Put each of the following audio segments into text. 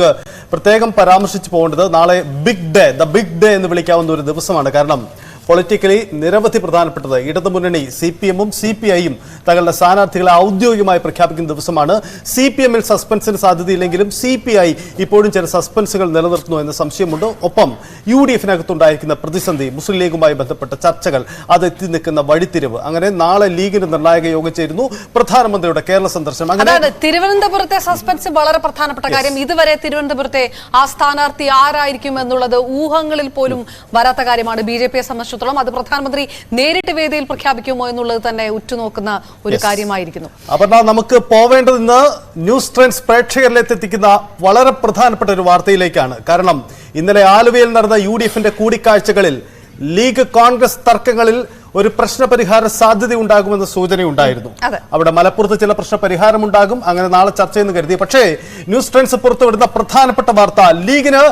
പ്രത്യേകം പരാമർശിച്ചു പോകേണ്ടത് നാളെ big day the big day എന്ന് വിളിക്കാവുന്ന ഒരു ദിവസമാണ്. കാരണം പൊളിറ്റിക്കലി നിരവധി പ്രധാനപ്പെട്ടത്. ഇടതു മുന്നണി സി പി എമ്മും സി പി ഐയും തങ്ങളുടെ സ്ഥാനാർത്ഥികളെ ഔദ്യോഗികമായി പ്രഖ്യാപിക്കുന്ന ദിവസമാണ്. സി പി എമ്മിൽ സസ്പെൻസിന് സാധ്യതയില്ലെങ്കിലും സി പി ഐ ഇപ്പോഴും ചില സസ്പെൻസുകൾ നിലനിർത്തുന്നു എന്ന സംശയമുണ്ട്. ഒപ്പം യു ഡി എഫിനകത്തുണ്ടായിരിക്കുന്ന പ്രതിസന്ധി മുസ്ലിം ലീഗുമായി ബന്ധപ്പെട്ട ചർച്ചകൾ അത് എത്തി നിൽക്കുന്ന വഴിത്തിരിവ് അങ്ങനെ നാളെ ലീഗിന് നിർണായക യോഗം ചേരുന്നു പ്രധാനമന്ത്രിയുടെ കേരള സന്ദർശനം. അങ്ങനെ തിരുവനന്തപുരത്തെ സസ്പെൻസ് വളരെ പ്രധാനപ്പെട്ട കാര്യം. ഇതുവരെ തിരുവനന്തപുരത്തെ ആ സ്ഥാനാർത്ഥി ആരായിരിക്കും എന്നുള്ളത് ഊഹങ്ങളിൽ പോലും വരാത്ത കാര്യമാണ്. ബി ജെ പിയെ സംബന്ധിച്ചിടത്തോളം അത് പ്രധാനമന്ത്രി നേരിട്ട് വേദിയിൽ പ്രഖ്യാപിക്കുമോ എന്നുള്ളത് തന്നെ ഉറ്റുനോക്കുന്ന ഒരു കാര്യമായിരിക്കുന്നു. അപർണ നമുക്ക് പോവേണ്ടത് ഇന്ന് ന്യൂസ് ട്രെൻഡ്സ് പ്രേക്ഷകരിലേക്ക് എത്തിക്കുന്ന വളരെ പ്രധാനപ്പെട്ട ഒരു വാർത്തയിലേക്കാണ്. കാരണം ഇന്നലെ ആലുവയിൽ നടന്ന യു ഡി എഫിന്റെ കൂടിക്കാഴ്ചകളിൽ ലീഗ് കോൺഗ്രസ് തർക്കങ്ങളിൽ ഒരു പ്രശ്നപരിഹാര സാധ്യത ഉണ്ടാകുമെന്ന സൂചനയുണ്ടായിരുന്നു. അവിടെ മലപ്പുറത്ത് ചില പ്രശ്ന പരിഹാരം ഉണ്ടാകും അങ്ങനെ നാളെ ചർച്ച ചെയ്യുന്നു കരുതി. പക്ഷേ ന്യൂസ് ട്രെൻഡ്സ് പുറത്തുവിടുന്ന പ്രധാനപ്പെട്ട വാർത്ത ലീഗിന്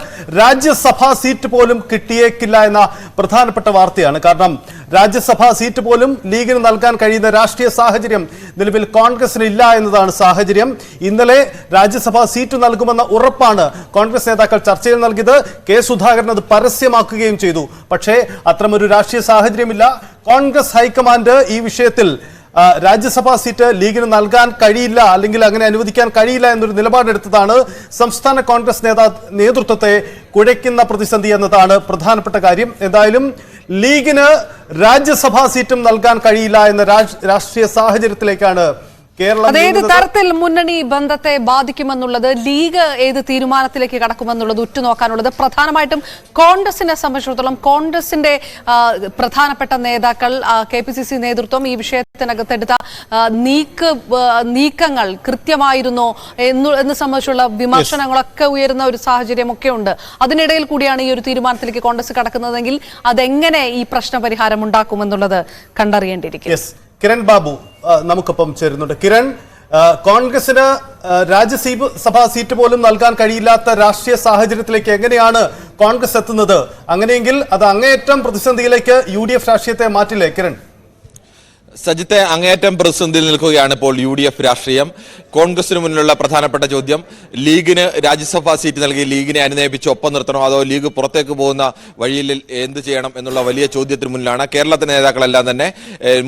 രാജ്യസഭാ സീറ്റ് പോലും കിട്ടിയേക്കില്ല എന്ന പ്രധാനപ്പെട്ട വാർത്തയാണ്. കാരണം രാജ്യസഭാ സീറ്റ് പോലും ലീഗിന് നൽകാൻ കഴിയുന്ന രാഷ്ട്രീയ സാഹചര്യം നിലവിൽ കോൺഗ്രസിന് ഇല്ല എന്നതാണ് സാഹചര്യം. ഇന്നലെ രാജ്യസഭാ സീറ്റ് നൽകുമെന്ന ഉറപ്പാണ് കോൺഗ്രസ് നേതാക്കൾ ചർച്ചയിൽ നൽകിയത്. കെ സുധാകരൻ അത് പരസ്യമാക്കുകയും ചെയ്തു. പക്ഷേ അത്തരമൊരു രാഷ്ട്രീയ സാഹചര്യമില്ല. കോൺഗ്രസ് ഹൈക്കമാൻഡ് ഈ വിഷയത്തിൽ രാജ്യസഭാ സീറ്റ് ലീഗിന് നൽകാൻ കഴിയില്ല അല്ലെങ്കിൽ അങ്ങനെ അനുവദിക്കാൻ കഴിയില്ല എന്നൊരു നിലപാടെടുത്തതാണ് സംസ്ഥാന കോൺഗ്രസ് നേതാ നേതൃത്വത്തെ കുഴയ്ക്കുന്ന പ്രതിസന്ധി എന്നതാണ് പ്രധാനപ്പെട്ട കാര്യം. എന്തായാലും ലീഗിന് രാജ്യസഭാ സീറ്റും നൽകാൻ കഴിയില്ല എന്ന രാഷ്ട്രീയ സാഹചര്യത്തിലേക്കാണ് കേരളം ഏത് തരത്തിൽ മുന്നണി ബന്ധത്തെ ബാധിക്കുമെന്നുള്ളത് ലീഗ് ഏത് തീരുമാനത്തിലേക്ക് കടക്കുമെന്നുള്ളത് ഉറ്റുനോക്കാനുള്ളത് പ്രധാനമായിട്ടും കോൺഗ്രസിനെ സംബന്ധിച്ചിടത്തോളം കോൺഗ്രസിന്റെ പ്രധാനപ്പെട്ട നേതാക്കൾ കെ പി സി സി നേതൃത്വം ഈ വിഷയത്തിനകത്തെടുത്ത നീക്ക നീക്ക് നീക്കങ്ങൾ കൃത്യമായിരുന്നോ എന്നു എന്ന് സംബന്ധിച്ചുള്ള വിമർശനങ്ങളൊക്കെ ഉയരുന്ന ഒരു സാഹചര്യമൊക്കെ ഉണ്ട് അതിനിടയിൽ കൂടിയാണ് ഈ ഒരു തീരുമാനത്തിലേക്ക് കോൺഗ്രസ് കടക്കുന്നതെങ്കിൽ അതെങ്ങനെ ഈ പ്രശ്ന പരിഹാരം ഉണ്ടാക്കുമെന്നുള്ളത് കണ്ടറിയേണ്ടിയിരിക്കും കിരൺ ബാബു നമുക്കൊപ്പം ചേരുന്നുണ്ട്. കിരൺ കോൺഗ്രസിന് രാജ്യസഭാ സഭാ സീറ്റ് പോലും നൽകാൻ കഴിയില്ലാത്ത രാഷ്ട്രീയ സാഹചര്യത്തിലേക്ക് എങ്ങനെയാണ് കോൺഗ്രസ് എത്തുന്നത്? അങ്ങനെയെങ്കിൽ അത് അങ്ങേയറ്റം പ്രതിസന്ധിയിലേക്ക് യു രാഷ്ട്രീയത്തെ മാറ്റില്ലേ കിരൺ? സജിത്തെ അങ്ങേയറ്റം പ്രതിസന്ധിയിൽ നിൽക്കുകയാണ് ഇപ്പോൾ യു ഡി എഫ് രാഷ്ട്രീയം. കോൺഗ്രസിന് മുന്നിലുള്ള പ്രധാനപ്പെട്ട ചോദ്യം ലീഗിന് രാജ്യസഭാ സീറ്റ് നൽകി ലീഗിനെ അനുനയിപ്പിച്ച് ഒപ്പം നിർത്തണോ അതോ ലീഗ് പുറത്തേക്ക് പോകുന്ന വഴിയിൽ എന്ത് ചെയ്യണം എന്നുള്ള വലിയ ചോദ്യത്തിന് മുന്നിലാണ്. കേരളത്തിലെ നേതാക്കളെല്ലാം തന്നെ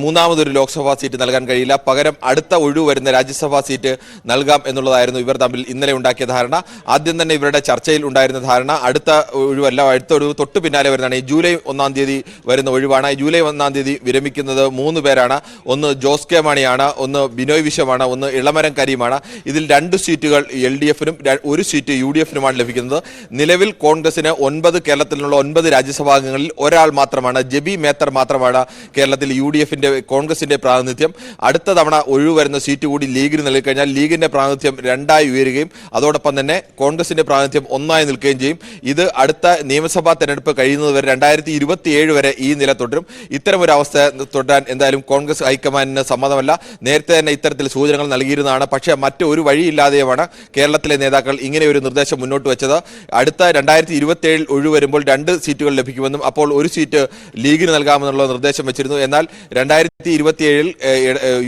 മൂന്നാമതൊരു ലോക്സഭാ സീറ്റ് നൽകാൻ കഴിയില്ല. പകരം അടുത്ത ഒഴിവ് വരുന്ന രാജ്യസഭാ സീറ്റ് നൽകാം എന്നുള്ളതായിരുന്നു ഇവർ തമ്മിൽ ഇന്നലെ ഉണ്ടാക്കിയ ധാരണ. ആദ്യം തന്നെ ഇവരുടെ ചർച്ചയിൽ ഉണ്ടായിരുന്ന ധാരണ. അടുത്ത ഒഴിവല്ല അടുത്ത ഒഴിവ് തൊട്ട് പിന്നാലെ വരുന്നതാണ്. ഈ ജൂലൈ ഒന്നാം തീയതി വരുന്ന ഒഴിവാണ്. ജൂലൈ ഒന്നാം തീയതി വിരമിക്കുന്നത് മൂന്ന് പേരാണ്. ഒന്ന് ജോസ് കെ മാണിയാണ് ഒന്ന് ബിനോയ് വിശ്വമാണ് ഒന്ന് ഇളമരം കരീമാണ്. ഇതിൽ രണ്ട് സീറ്റുകൾ എൽ ഡി എഫിനും ഒരു സീറ്റ് യു ഡി എഫിനുമാണ് ലഭിക്കുന്നത്. നിലവിൽ കോൺഗ്രസിന് ഒൻപത് കേരളത്തിലുള്ള ഒൻപത് രാജ്യസഭാംഗങ്ങളിൽ ഒരാൾ മാത്രമാണ് ജെബി മേത്തർ മാത്രമാണ് കേരളത്തിൽ യു ഡി എഫിന്റെ കോൺഗ്രസിന്റെ പ്രാതിനിധ്യം. അടുത്ത തവണ ഒഴിവ് വരുന്ന സീറ്റ് കൂടി ലീഗിന് നൽകിക്കഴിഞ്ഞാൽ ലീഗിന്റെ പ്രാതിനിധ്യം രണ്ടായി ഉയരുകയും അതോടൊപ്പം തന്നെ കോൺഗ്രസിന്റെ പ്രാതിനിധ്യം ഒന്നായി നിൽക്കുകയും ചെയ്യും. ഇത് അടുത്ത നിയമസഭാ തെരഞ്ഞെടുപ്പ് കഴിയുന്നത് വരെ രണ്ടായിരത്തി ഇരുപത്തിയേഴ് വരെ ഈ നില തുടരും. ഇത്തരം ഒരു അവസ്ഥ തുടരാൻ എന്തായാലും കോൺഗ്രസ് ഹൈക്കമാൻഡിന് സമ്മതമല്ല. നേരത്തെ തന്നെ ഇത്തരത്തിൽ സൂചനകൾ നൽകിയിരുന്നതാണ്. പക്ഷേ മറ്റൊരു വഴിയില്ലാതെയുമാണ് കേരളത്തിലെ നേതാക്കൾ ഇങ്ങനെ ഒരു നിർദ്ദേശം മുന്നോട്ട് വെച്ചത്. അടുത്ത രണ്ടായിരത്തി ഇരുപത്തിയേഴിൽ ഒഴിവ് വരുമ്പോൾ രണ്ട് സീറ്റുകൾ ലഭിക്കുമെന്നും അപ്പോൾ ഒരു സീറ്റ് ലീഗിന് നൽകാമെന്നുള്ള നിർദ്ദേശം വെച്ചിരുന്നു. എന്നാൽ രണ്ടായിരത്തി ഇരുപത്തിയേഴിൽ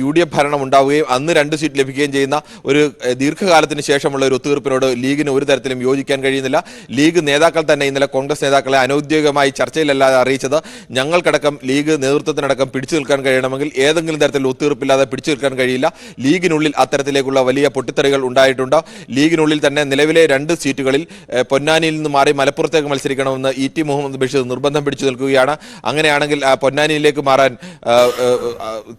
യു ഡി എഫ് ഭരണം ഉണ്ടാവുകയും അന്ന് രണ്ട് സീറ്റ് ലഭിക്കുകയും ചെയ്യുന്ന ഒരു ദീർഘകാലത്തിന് ശേഷമുള്ള ഒരു ഒത്തുതീർപ്പിനോട് ലീഗിന് ഒരു തരത്തിലും യോജിക്കാൻ കഴിയുന്നില്ല. ലീഗ് നേതാക്കൾ തന്നെ ഇന്നലെ കോൺഗ്രസ് നേതാക്കളെ അനൌദ്യോഗികമായി ചർച്ചയിലല്ലാതെ അറിയിച്ചത് ഞങ്ങൾക്കടക്കം ലീഗ് നേതൃത്വത്തിനടക്കം പിടിച്ചു നിൽക്കാൻ കഴിയണമെങ്കിൽ ഏതെങ്കിലും തരത്തിൽ ഒത്തുതീർപ്പില്ലാതെ പിടിച്ചു നിൽക്കാൻ കഴിയില്ല. ലീഗിനുള്ളിൽ അത്തരത്തിലേക്കുള്ള വലിയ പൊട്ടിത്തെറികൾ ഉണ്ടായിട്ടുണ്ട്. ലീഗിനുള്ളിൽ തന്നെ നിലവിലെ രണ്ട് സീറ്റുകളിൽ പൊന്നാനിയിൽ നിന്ന് മാറി മലപ്പുറത്തേക്ക് മത്സരിക്കണമെന്ന് ഇ ടി മുഹമ്മദ് ബഷീർ നിർബന്ധം പിടിച്ചു നിൽക്കുകയാണ്. അങ്ങനെയാണെങ്കിൽ പൊന്നാനിയിലേക്ക് മാറാൻ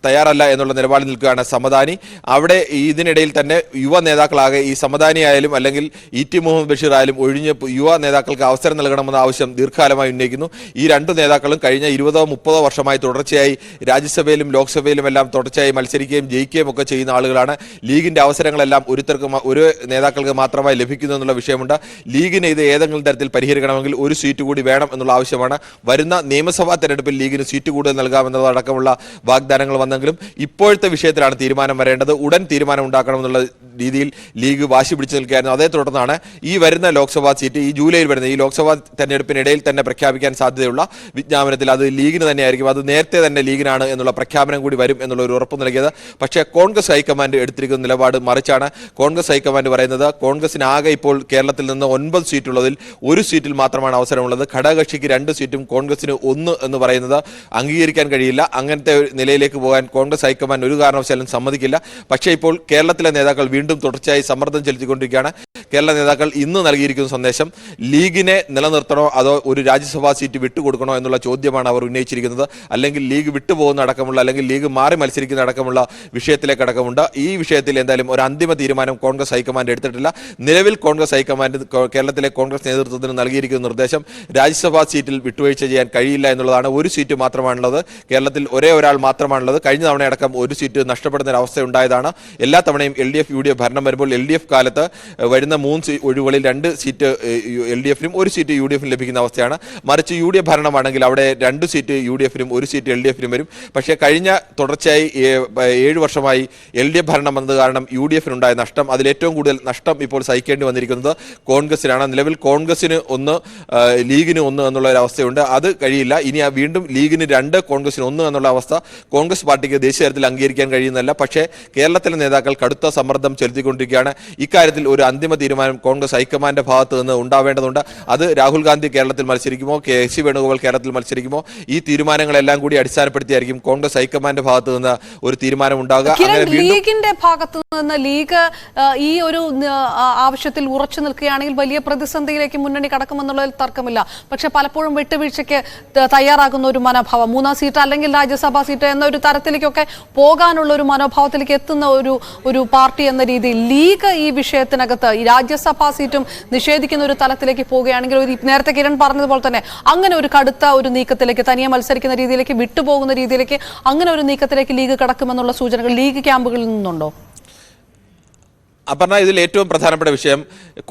തയ്യാറല്ല എന്നുള്ള നിലപാടിൽ നിൽക്കുകയാണ് സമദാനി. അവിടെ ഇതിനിടയിൽ തന്നെ യുവ നേതാക്കളാകെ ഈ സമദാനി ആയാലും അല്ലെങ്കിൽ ഇ ടി മുഹമ്മദ് ബഷീർ ആയാലും ഒഴിഞ്ഞ് യുവ നേതാക്കൾക്ക് അവസരം നൽകണമെന്ന ആവശ്യം ദീർഘകാലമായി ഉന്നയിക്കുന്നു. ഈ രണ്ട് നേതാക്കളും കഴിഞ്ഞ ഇരുപതോ മുപ്പതോ വർഷമായി തുടർച്ചയായി രാജ്യസഭയിലും ലോക്സഭയിലും എല്ലാം തുടർച്ചയായി മത്സരിക്കുകയും ജയിക്കുകയും ഒക്കെ ചെയ്യുന്ന ആളുകളാണ്. ലീഗിന്റെ അവസരങ്ങളെല്ലാം ഒരുത്തർക്ക് ഒരു നേതാക്കൾക്ക് മാത്രമായി ലഭിക്കുന്നു എന്നുള്ള വിഷയമുണ്ട്. ലീഗിന് ഇത് ഏതെങ്കിലും തരത്തിൽ പരിഹരിക്കണമെങ്കിൽ ഒരു സീറ്റ് കൂടി വേണം എന്നുള്ള ആവശ്യമാണ്. വരുന്ന നിയമസഭാ തെരഞ്ഞെടുപ്പിൽ ലീഗിന് സീറ്റ് കൂടുതൽ നൽകാമെന്നതടക്കമുള്ള വാഗ്ദാനങ്ങൾ വന്നെങ്കിലും ഇപ്പോഴത്തെ വിഷയത്തിലാണ് തീരുമാനം വരേണ്ടത്. ഉടൻ തീരുമാനം ഉണ്ടാക്കണമെന്നുള്ള രീതിയിൽ ലീഗ് വാശി പിടിച്ചു നിൽക്കുകയായിരുന്നു. അതേ തുടർന്നാണ് ഈ വരുന്ന ലോക്സഭാ സീറ്റ് ഈ ജൂലൈയിൽ വരുന്ന ഈ ലോക്സഭാ തെരഞ്ഞെടുപ്പിനിടയിൽ തന്നെ പ്രഖ്യാപിക്കാൻ സാധ്യതയുള്ള വിജ്ഞാപനത്തിൽ അത് ലീഗിന് തന്നെയായിരിക്കും. അത് നേരത്തെ തന്നെ ലീഗിനാണ് എന്നുള്ള പ്രഖ്യാപനം കൂടി വരും എന്നുള്ള ഒരു ഉറപ്പ് നൽകിയത്. പക്ഷേ കോൺഗ്രസ് ഹൈക്കമാൻഡ് എടുത്തിരിക്കുന്ന നിലപാട് മറിച്ചാണ് കോൺഗ്രസ് ഹൈക്കമാൻഡ് പറയുന്നത്. കോൺഗ്രസിനാകെ ഇപ്പോൾ കേരളത്തിൽ നിന്ന് ഒൻപത് സീറ്റുള്ളതിൽ ഒരു സീറ്റിൽ മാത്രമാണ് അവസരമുള്ളത്. ഘടകകക്ഷിക്ക് രണ്ട് സീറ്റും കോൺഗ്രസിന് ഒന്ന് എന്ന് പറയുന്നത് അംഗീകരിക്കാൻ കഴിയില്ല. അങ്ങനത്തെ നിലയിലേക്ക് പോകാൻ കോൺഗ്രസ് ഹൈക്കമാൻഡ് ഒരു കാരണവശാലും സമ്മതിക്കില്ല. പക്ഷേ ഇപ്പോൾ കേരളത്തിലെ നേതാക്കൾ വീണ്ടും തുടർച്ചയായി സമ്മർദ്ദം ചെലുത്തിക്കൊണ്ടിരിക്കുകയാണ്. കേരള നേതാക്കൾ ഇന്ന് നൽകിയിരിക്കുന്ന സന്ദേശം ലീഗിനെ നിലനിർത്തണോ അതോ ഒരു രാജ്യസഭാ സീറ്റ് വിട്ടുകൊടുക്കണോ എന്നുള്ള ചോദ്യമാണ് അവർ ഉന്നയിച്ചിരിക്കുന്നത്. അല്ലെങ്കിൽ ലീഗ് വിട്ടുപോകുന്ന അടക്കമുള്ള അല്ലെങ്കിൽ ലീഗ് മാറി മത്സരിക്കുന്ന അടക്കമുള്ള വിഷയത്തിലേക്ക് അടക്കമുണ്ട്. ഈ വിഷയത്തിൽ എന്തായാലും ഒരു അന്തിമ തീരുമാനം കോൺഗ്രസ് ഹൈക്കമാൻഡ് എടുത്തിട്ടില്ല. നിലവിൽ കോൺഗ്രസ് ഹൈക്കമാൻഡ് കേരളത്തിലെ കോൺഗ്രസ് നേതൃത്വത്തിന് നൽകിയിരിക്കുന്ന നിർദ്ദേശം രാജ്യസഭാ സീറ്റിൽ വിട്ടുവീഴ്ച ചെയ്യാൻ കഴിയില്ല എന്നുള്ളതാണ് ഒരു സീറ്റ് മാത്രമാണുള്ളത്. കേരളത്തിൽ ഒരേ ഒരാൾ മാത്രമാണുള്ളത്. കഴിഞ്ഞ തവണയടക്കം ഒരു സീറ്റ് നഷ്ടപ്പെടുന്ന ഒരു അവസ്ഥ ഉണ്ടായതാണ് എല്ലാ തവണയും L D F U D F ഭരണം വരുമ്പോൾ എൽ ഡി എഫ് കാലത്ത് വരുന്ന മൂന്ന് ഒഴിവുകളിൽ രണ്ട് സീറ്റ് എൽ ഡി എഫിനും ഒരു സീറ്റ് യു ഡി എഫിനും ലഭിക്കുന്ന അവസ്ഥയാണ്. മറിച്ച് യു ഡി എഫ് ഭരണമാണെങ്കിൽ അവിടെ രണ്ട് സീറ്റ് യു ഡി എഫിനും ഒരു സീറ്റ് എൽ ഡി എഫിനും വരും. പക്ഷേ കഴിഞ്ഞ തുടർച്ചയായി ഏഴ് വർഷമായി എൽ ഡി എഫ് ഭരണം വന്നത് കാരണം യു ഡി എഫിനുണ്ടായ നഷ്ടം അതിൽ ഏറ്റവും കൂടുതൽ നഷ്ടം ഇപ്പോൾ സഹിക്കേണ്ടി വന്നിരിക്കുന്നത് കോൺഗ്രസിനാണ്. നിലവിൽ കോൺഗ്രസിന് ഒന്ന് ലീഗിന് ഒന്ന് എന്നുള്ള ഒരു അവസ്ഥയുണ്ട്. അത് കഴിയില്ല. ഇനി വീണ്ടും ലീഗിന് രണ്ട് കോൺഗ്രസിന് ഒന്ന് എന്നുള്ള അവസ്ഥ കോൺഗ്രസ് പാർട്ടിക്ക് ദേശീയ തലത്തിൽ അംഗീകരിക്കാൻ കഴിയുന്നില്ല പക്ഷേ കേരളത്തിലെ നേതാക്കൾ കടുത്ത സമ്മർദ്ദം ചെലുത്തിക്കൊണ്ടിരിക്കുകയാണ്. ഇക്കാര്യത്തിൽ ഒരു അന്തിമ തീരുമാനം കോൺഗ്രസ് ഹൈക്കമാൻഡിന്റെ ഭാഗത്ത് നിന്ന് ഉണ്ടാവേണ്ടതുണ്ട്. അത് രാഹുൽ ഗാന്ധി കേരളത്തിൽ മത്സരിക്കുമോ കെ സി വേണുഗോപാൽ കേരളത്തിൽ മത്സരിക്കുമോ ഈ തീരുമാനങ്ങളെല്ലാം കൂടി അടിസ്ഥാനപ്പെടുത്തിയായിരിക്കും കോൺഗ്രസ് ഹൈക്കമാൻഡിന്റെ ഭാഗത്ത് നിന്ന് ഒരു തീരുമാനം ഉണ്ടാകുക. ലീഗിന്റെ ഭാഗത്തു നിന്ന് ലീഗ് ഈ ഒരു ആവശ്യത്തിൽ ഉറച്ചു നിൽക്കുകയാണെങ്കിൽ വലിയ പ്രതിസന്ധിയിലേക്ക് മുന്നണി കടക്കുമെന്നുള്ളതിൽ തർക്കമില്ല. പക്ഷെ പലപ്പോഴും വിട്ടുവീഴ്ചയ്ക്ക് തയ്യാറാകുന്ന ഒരു മനോഭാവം. മൂന്നാം സീറ്റ് അല്ലെങ്കിൽ രാജ്യസഭാ സീറ്റ് എന്ന ഒരു തരത്തിലേക്കൊക്കെ പോകാനുള്ള ഒരു മനോഭാവത്തിലേക്ക് എത്തുന്ന ഒരു ഒരു പാർട്ടി എന്ന രീതിയിൽ ലീഗ് ഈ വിഷയത്തിനകത്ത് ഈ രാജ്യസഭാ സീറ്റും നിഷേധിക്കുന്ന ഒരു തലത്തിലേക്ക് പോവുകയാണെങ്കിൽ നേരത്തെ കിരൺ പറഞ്ഞതുപോലെ തന്നെ അങ്ങനെ ഒരു കടുത്ത ഒരു നീക്കത്തിലേക്ക് തനിയെ മത്സരിക്കുന്ന രീതിയിലേക്ക് വിട്ടുപോകുന്ന രീതിയിലേക്ക് അങ്ങനെ ഒരു നീക്കത്തിലേക്ക് ലീഗ് കടക്കുമെന്നുള്ള സൂചനകൾ ലീഗ് ക്യാമ്പുകളിൽ നിന്നുണ്ടോ? അപർണ ഇതിൽ ഏറ്റവും പ്രധാനപ്പെട്ട വിഷയം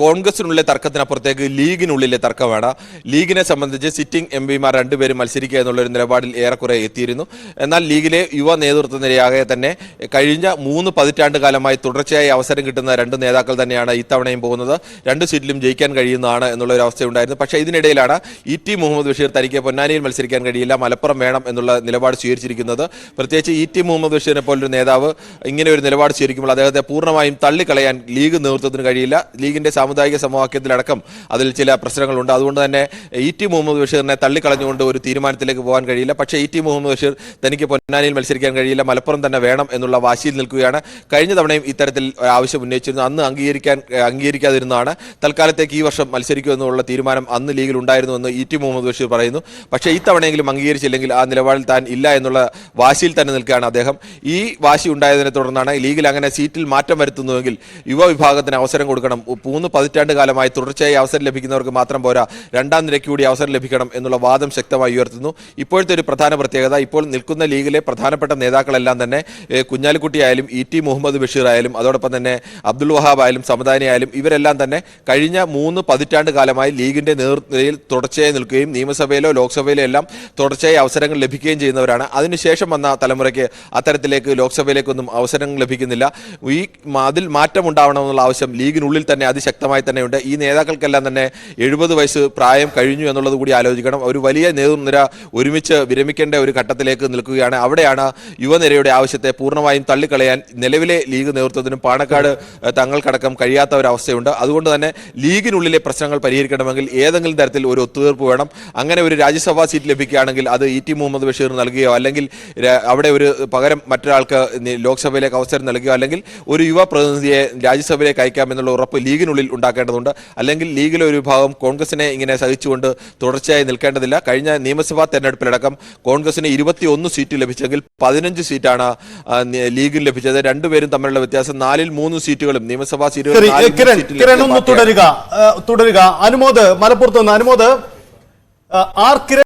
കോൺഗ്രസിനുള്ളിലെ തർക്കത്തിനപ്പുറത്തേക്ക് ലീഗിനുള്ളിലെ തർക്കമാണ്. ലീഗിനെ സംബന്ധിച്ച് സിറ്റിംഗ് എം പിമാർ രണ്ടുപേരും മത്സരിക്കുക എന്നുള്ളൊരു നിലപാടിൽ ഏറെക്കുറെ എത്തിയിരുന്നു. എന്നാൽ ലീഗിലെ യുവ നേതൃത്വ നിരയാകെ തന്നെ കഴിഞ്ഞ മൂന്ന് പതിറ്റാണ്ട് കാലമായി തുടർച്ചയായി അവസരം കിട്ടുന്ന രണ്ട് നേതാക്കൾ തന്നെയാണ് ഇത്തവണയും പോകുന്നത്. രണ്ട് സീറ്റിലും ജയിക്കാൻ കഴിയുന്നതാണ് എന്നുള്ള ഒരു അവസ്ഥയുണ്ടായിരുന്നു. പക്ഷേ ഇതിനിടയിലാണ് ഇ ടി മുഹമ്മദ് ബഷീർ തനിക്ക് പൊന്നാനിയിൽ മത്സരിക്കാൻ കഴിയില്ല. മലപ്പുറം വേണം എന്നുള്ള നിലപാട് സ്വീകരിച്ചിരിക്കുന്നത്. പ്രത്യേകിച്ച് ഇ ടി മുഹമ്മദ് ബഷീറിനെ പോലൊരു നേതാവ് ഇങ്ങനെ ഒരു നിലപാട് സ്വീകരിക്കുമ്പോൾ അദ്ദേഹത്തെ പൂർണമായും തള്ളിക്കളയാൻ ലീഗ് നേതൃത്വത്തിന് കഴിയില്ല. ലീഗിന്റെ സാമുദായിക സമവാക്യത്തിലടക്കം അതിൽ ചില പ്രശ്നങ്ങളുണ്ട്. അതുകൊണ്ട് തന്നെ ഇ ടി മുഹമ്മദ് ബഷീറിനെ തള്ളിക്കളഞ്ഞുകൊണ്ട് ഒരു തീരുമാനത്തിലേക്ക് പോകാൻ കഴിയില്ല. പക്ഷേ ഇ ടി മുഹമ്മദ് ബഷീർ തനിക്ക് പൊന്നാനിയിൽ മത്സരിക്കാൻ കഴിയില്ല. മലപ്പുറം തന്നെ വേണം എന്നുള്ള വാശിയിൽ നിൽക്കുകയാണ്. കഴിഞ്ഞ തവണയും ഇത്തരത്തിൽ ആവശ്യം ഉന്നയിച്ചിരുന്നു. അന്ന് അംഗീകരിക്കാൻ അംഗീകരിക്കാതിരുന്നതാണ്. തൽക്കാലത്തേക്ക് ഈ വർഷം മത്സരിക്കൂ എന്നുള്ള തീരുമാനം അന്ന് ലീഗിൽ ഉണ്ടായിരുന്നുവെന്ന് ഇ ടി മുഹമ്മദ് ബഷീർ പറയുന്നു. പക്ഷേ ഇത്തവണയെങ്കിലും അംഗീകരിച്ചില്ലെങ്കിൽ ആ നിലപാടിൽ താൻ ഇല്ല എന്നുള്ള വാശിയിൽ തന്നെ നിൽക്കുകയാണ് അദ്ദേഹം. ഈ വാശി ഉണ്ടായതിനെ തുടർന്നാണ് ലീഗിൽ അങ്ങനെ സീറ്റിൽ മാറ്റം വരുത്തുന്നുവെങ്കിൽ യുവവിഭാഗത്തിന് അവസരം കൊടുക്കണം. മൂന്ന് പതിറ്റാണ്ട് കാലമായി തുടർച്ചയായി അവസരം ലഭിക്കുന്നവർക്ക് മാത്രം പോരാ. രണ്ടാം നിരയ്ക്ക് കൂടി അവസരം ലഭിക്കണം എന്നുള്ള വാദം ശക്തമായി ഉയർത്തുന്നു. ഇപ്പോഴത്തെ ഒരു പ്രധാന പ്രത്യേകത ഇപ്പോൾ നിൽക്കുന്ന ലീഗിലെ പ്രധാനപ്പെട്ട നേതാക്കളെല്ലാം തന്നെ കുഞ്ഞാലിക്കുട്ടി ആയാലും ഇ ടി മുഹമ്മദ് ബഷീർ ആയാലും അതോടൊപ്പം തന്നെ അബ്ദുൽ വഹാബ് ആയാലും സമദാനി ആയാലും ഇവരെല്ലാം തന്നെ കഴിഞ്ഞ മൂന്ന് പതിറ്റാണ്ട് കാലമായി ലീഗിന്റെ നേതൃത്വത്തിൽ തുടർച്ചയായി നിൽക്കുകയും നിയമസഭയിലോ ലോക്സഭയിലോ എല്ലാം തുടർച്ചയായി അവസരങ്ങൾ ലഭിക്കുകയും ചെയ്യുന്നവരാണ്. അതിനുശേഷം വന്ന തലമുറയ്ക്ക് അത്തരത്തിലേക്ക് ലോക്സഭയിലേക്കൊന്നും അവസരങ്ങൾ ലഭിക്കുന്നില്ല. ഈ അതിൽ മാറ്റം ഉണ്ടാവണമെന്നുള്ള ആവശ്യം ലീഗിനുള്ളിൽ തന്നെ അതിശക്തമായി തന്നെയുണ്ട്. ഈ നേതാക്കൾക്കെല്ലാം തന്നെ എഴുപത് വയസ്സ് പ്രായം കഴിഞ്ഞു എന്നുള്ളത് കൂടി ആലോചിക്കണം. ഒരു വലിയ നേതൃനിര ഒരുമിച്ച് വിരമിക്കേണ്ട ഒരു ഘട്ടത്തിലേക്ക് നിൽക്കുകയാണ്. അവിടെയാണ് യുവനിരയുടെ ആവശ്യത്തെ പൂർണമായും തള്ളിക്കളയാൻ നിലവിലെ ലീഗ് നേതൃത്വത്തിനും പാണക്കാട് തങ്ങൾക്കടക്കം കഴിയാത്ത ഒരു അവസ്ഥയുണ്ട്. അതുകൊണ്ട് തന്നെ ലീഗിനുള്ളിലെ പ്രശ്നങ്ങൾ പരിഹരിക്കണമെങ്കിൽ ഏതെങ്കിലും തരത്തിൽ ഒരു ഒത്തുതീർപ്പ് വേണം. അങ്ങനെ ഒരു രാജ്യസഭാ സീറ്റ് ലഭിക്കുകയാണെങ്കിൽ അത് ഇ ടി മുഹമ്മദ് ബഷീർ നൽകുകയോ അല്ലെങ്കിൽ അവിടെ ഒരു പകരം മറ്റൊരാൾക്ക് ലോക്സഭയിലേക്ക് അവസരം നൽകുകയോ അല്ലെങ്കിൽ ഒരു യുവ പ്രതിനിധിയെ രാജ്യസഭയിലേക്ക് അയക്കാം എന്നുള്ള ഉറപ്പ് ലീഗിനുള്ളിൽ ഉണ്ടാക്കേണ്ടതുണ്ട്. അല്ലെങ്കിൽ ലീഗിലെ ഒരു വിഭാഗം കോൺഗ്രസിനെ ഇങ്ങനെ സഹിച്ചുകൊണ്ട് തുടർച്ചയായി നിൽക്കേണ്ടതില്ല. കഴിഞ്ഞ നിയമസഭാ തെരഞ്ഞെടുപ്പിലടക്കം കോൺഗ്രസിന് ഇരുപത്തിയൊന്ന് സീറ്റ് ലഭിച്ചെങ്കിൽ പതിനഞ്ച് സീറ്റാണ് ലീഗിന് ലഭിച്ചത്. രണ്ടുപേരും തമ്മിലുള്ള വ്യത്യാസം നാലിൽ മൂന്ന് സീറ്റുകളും നിയമസഭാ സീറ്റുകൾ. തുടരുക. തുടരുക. അനുമോദ് മലപ്പുറത്ത് നിന്ന് അനുമോദ് ആർ കിരൺ